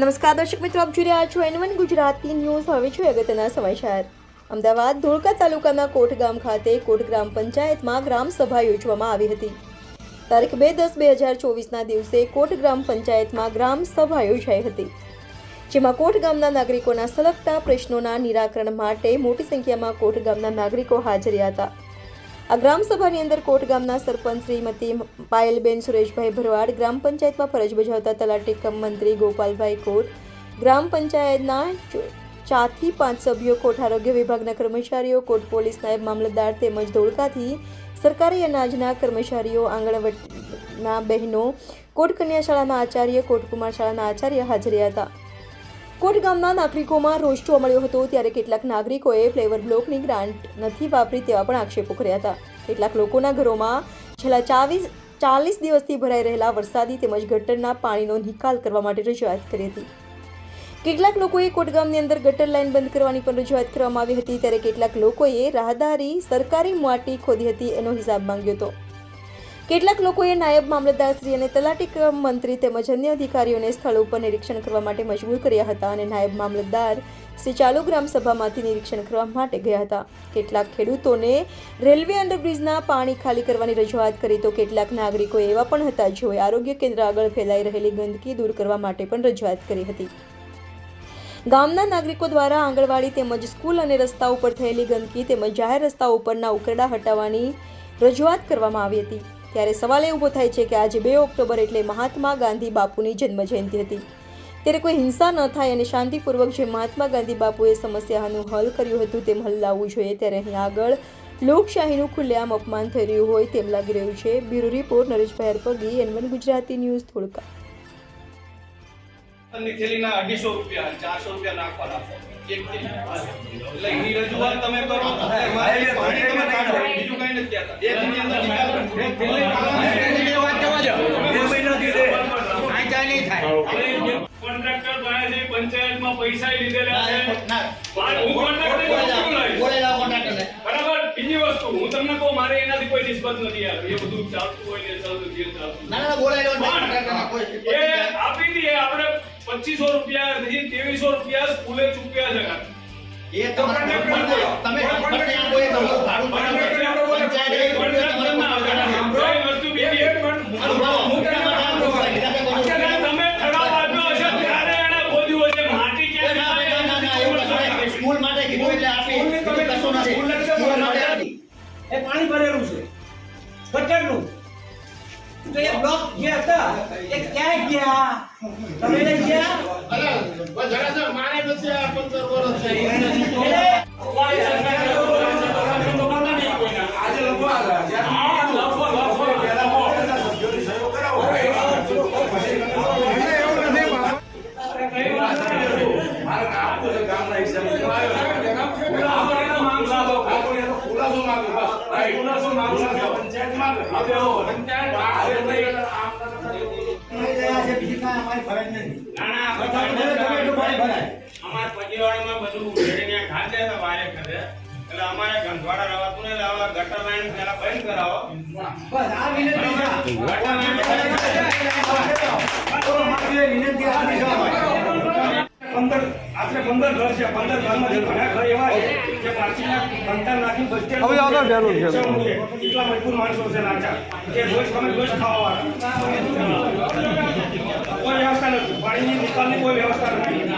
નમસ્કાર, દર્શક મિત્રો, આપ જોઈ રહ્યા છો એન વન ગુજરાતી ન્યૂઝ. હવે છે અગત્યના સમાચાર. અમદાવાદ, ધોળકા તાલુકાના કોટ ગામ ખાતે કોટ ગ્રામ પંચાયતમાં ગ્રામ સભા યોજવામાં આવી હતી. તારીખ બે દસ બે હજાર ચોવીસના દિવસે કોટ ગ્રામ પંચાયતમાં ગ્રામ સભા યોજાઈ હતી. જેમાં કોટ ગામના નાગરિકોના સલગતા પ્રશ્નોના નિરાકરણ માટે મોટી સંખ્યામાં કોટ ગામના નાગરિકો હાજર હતા. આ ગ્રામસભાની અંદર કોટ ગામના સરપંચ શ્રીમતી પાયલબેન સુરેશભાઈ ભરવાડ, ગ્રામ પંચાયતમાં ફરજ બજાવતા તલાટી કમ મંત્રી ગોપાલભાઈ કોટ ગ્રામ પંચાયતના ચારથી પાંચ સભ્યો કોટ આરોગ્ય વિભાગના કર્મચારીઓ, કોટ પોલીસ નાયબ મામલતદાર તેમજ ધોળકાથી સરકારી અનાજના કર્મચારીઓ આંગણવાડીના બહેનો, કોટ કન્યા શાળાના આચાર્ય કોટ કુમાર શાળાના આચાર્ય હાજર હતા. કોટ ગામના નાગરિકોમાં રોષ મળ્યો હતો ત્યારે કેટલાક નાગરિકોએ ફ્લેવર બ્લોકની ગ્રાન્ટ નથી વાપરી તેવા પણ આક્ષેપો કર્યા હતા. કેટલાક લોકોના ઘરોમાં છેલ્લા ચાવીસ, ચાલીસ દિવસથી ભરાઈ રહેલા વરસાદી તેમજ ગટરના પાણીનો નિકાલ કરવા માટે રજૂઆત કરી હતી. કેટલાક લોકોએ કોટગામની અંદર ગટર લાઇન બંધ કરવાની પણ રજૂઆત કરવામાં આવી હતી ત્યારે કેટલાક લોકોએ રાહદારી સરકારી માટી ખોદી હતી એનો હિસાબ માંગ્યો હતો. કેટલાક લોકોએ નાયબ મામલતદાર શ્રી અને તલાટી મંત્રી તેમજ અન્ય અધિકારીઓને સ્થળ ઉપર નિરીક્ષણ કરવા માટે મજબૂર કર્યા હતા અને નાયબ મામલતદાર શ્રી ચાલુ ગ્રામ સભામાંથી નિરીક્ષણ કરવા માટે ગયા હતા. કેટલાક ખેડૂતોને રેલવે અંડરબ્રિજના પાણી ખાલી કરવાની રજૂઆત કરી તો કેટલાક નાગરિકો એવા પણ હતા જેઓએ આરોગ્ય કેન્દ્ર આગળ ફેલાઈ રહેલી ગંદકી દૂર કરવા માટે પણ રજૂઆત કરી હતી. ગામના નાગરિકો દ્વારા આંગણવાડી તેમજ સ્કૂલ અને રસ્તા ઉપર થયેલી ગંદકી તેમજ જાહેર રસ્તાઓ ઉપરના ઉકરડા હટાવવાની રજૂઆત કરવામાં આવી હતી. ત્યારે સવાલ એ ઊભો થાય છે કે આજે બે ઓક્ટોબર એટલે મહાત્મા ગાંધી બાપુની જન્મ જયંતિ હતી. ત્યારે કોઈ હિંસા ન થાય અને શાંતિપૂર્વક જે મહાત્મા ગાંધી બાપુએ સમસ્યાનું હલ કર્યું હતું તેમ હલ લાવવું જોઈએ ત્યારે અહીં આગળ લોકશાહીનું ખુલ્લેઆમ અપમાન થઈ રહ્યું હોય તેમ લાગી રહ્યું છે. Bureau report Nareshbhai Harpagi N one Gujarati news, Dholka. ની થેલીના અઢીસો રૂપિયા ચારસો રૂપિયા નાખવાના એક થેલી. એટલે એની રજૂઆત તમે કરો. પાણી તમે કાઢો. બીજું કઈ નથી કહેતા. એક અંદર કોન્ટ્રાક્ટર પાસેથી પંચાયતમાં પૈસા લીધેલા છે. હું કોન્ટ્રાક્ટર બરાબર બીજી વસ્તુ હું તમને કહું મારે એનાથી કોઈ નિસ્બત નથી યાર. એ બધું ચાલતું હોય ને ચાલતું જે ચાલતું પણ એ આપી દઈએ આપણે પચીસો રૂપિયા નહીં ત્રેવીસો રૂપિયા સ્કૂલે ચૂક્યા છે કાકા. કોન્ટ્રાક્ટર ના આવે. કોઈ વસ્તુ બીજી એક તમે આપ્યો હશે ત્યારે એણે ખોદ્યું હશે માટી ક્યાંથી સ્કૂલ માટે કીધું એટલે આપી બીજું કશું નથી. એ પાણી ભરેલું છે ગટરનું તો એ બ્લોક જે હતા એ ક્યાંય ગયા તમે લઈ ગયા એટલે લઈ ગયા છે બીજી કાંઈ અમારી ફરજ નથી અમારા પજીવાડામાં બધું ભેળીને ખાધે તો વારે કરે એટલે અમારે ગંધવાડા રહેવાતું ને એટલે ગટર લાઈન પેલા બંધ કરાવો. બસ આ વિનંતી ગટર લાઈન પંદર આશરે પંદર ઘર છે. પંદર ઘરમાં ઘણા ઘર એવા છે કંટાર નાખી બસ સ્ટેન્ડ બેનું છે. એટલા મજબૂર માણસો છે નાચા. કે રોજ તમે રોજ ખાવા કોઈ વ્યવસ્થા નથી. પાણીની નિકાલની કોઈ વ્યવસ્થા નથી.